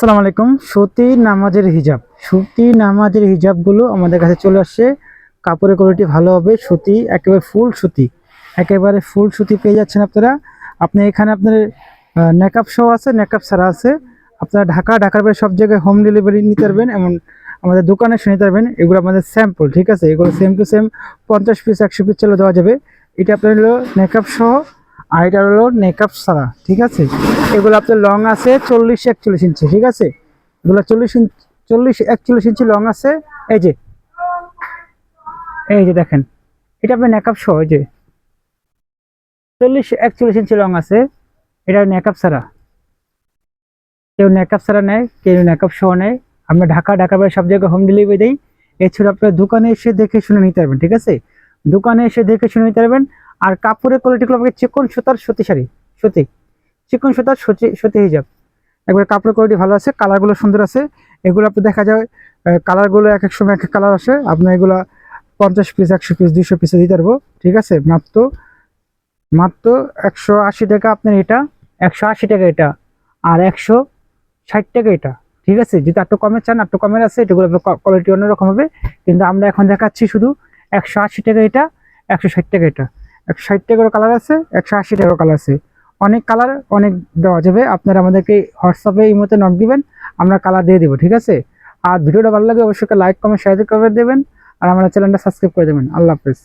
আসসালামু আলাইকুম। সুতি নামাজের হিজাব। সুতি নামাজের হিজাবগুলো আমাদের কাছে চলে আসছে। কাপড়ের কোয়ালিটি ভালো হবে, সুতি একেবারে ফুল সুতি। একেবারে ফুল সুতি পেয়ে যাচ্ছেন আপনারা। আপনি এখানে আপনার নেকআপ শো আছে নেকআপ ছাড়া আছে। আপনারা ঢাকা, ঢাকার বাইরে সব জায়গায় হোম ডেলিভারি নিতে পারবেন এমন আমাদের দোকানে এসে নিতে পারবেন। এগুলো আমাদের স্যাম্পল ঠিক আছে? এগুলো সেম টু সেম পঞ্চাশ পিস একশো পিস চলে দেওয়া যাবে। এটা আপনার হলো নেকআপ সহ এটা হলো নেকআপ ছাড়া, ঠিক আছে? এগুলো আপনার লং আছে চল্লিশ একচল্লিশ ইঞ্চি, ঠিক আছে? এগুলো চল্লিশ ইঞ্চি, চল্লিশ একচল্লিশ ইঞ্চি লং আছে। এই যে এই যে দেখেন, এটা আপনার নেকআপ সহ, এই যে। চল্লিশ একচল্লিশ ইঞ্চি লং আছে, এটা নেকআপ ছাড়া। কেউ নেকআপ ছাড়া নেয়, কেউ নেকআপ সহ নেয়। আমরা ঢাকা ঢাকা বাইরে সব জায়গায় হোম ডেলিভারি দিই। এছাড়া আপনার দোকানে এসে দেখে শুনে নিতে পারবেন, ঠিক আছে? দোকানে এসে দেখে শুনে নিতে পারবেন। আর কাপড়ের কোয়ালিটিগুলো আমাকে চিকন সুতার সুতি শাড়ি, সুতি। চিকন সুতার সুতি সুতি হিজাব। একবার কাপড়ের কোয়ালিটি ভালো আছে কালারগুলো সুন্দর আছে। এগুলো আপনি দেখা যায় কালারগুলো এক এক সময় এক এক কালার আসে। আপনার এগুলো পঞ্চাশ পিস একশো পিস দুইশো পিসে দিতে পারব। ঠিক আছে? মাত্র মাত্র একশো আশি টাকা আপনার এটা, একশো আশি টাকা এটা, আর একশো ষাট টাকা এটা। ঠিক আছে? যদি একটু কমে চান, একটু কমের আছে এটাগুলো কোয়ালিটি অন্যরকম হবে। কিন্তু আমরা এখন দেখাচ্ছি শুধু একশো আশি টাকা এটা, একশো ষাট টাকা এটা। একশো ষাট টাকারও কালার আছে, একশো আশি টাকারও কালার আছে। অনেক কালার অনেক দেওয়া যাবে। আপনারা আমাদেরকে হোয়াটসঅ্যাপে এই মতো নক দিবেন, আমরা কালার দিয়ে দেবো, ঠিক আছে? আর ভিডিওটা ভালো লাগে অবশ্যই লাইক কমেন্ট শেয়ার করে দেবেন। আর আমার চ্যানেলটা সাবস্ক্রাইব করে দেবেন। আল্লাহ হাফেজ।